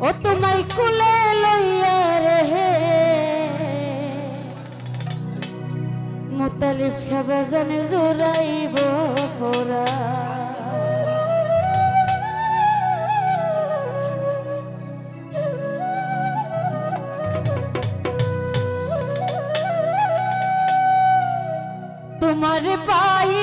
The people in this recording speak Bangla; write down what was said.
ও তোমায় কুলে লইয়া রে হে সাবাজানে জোরাইব পোরা তোমার পাই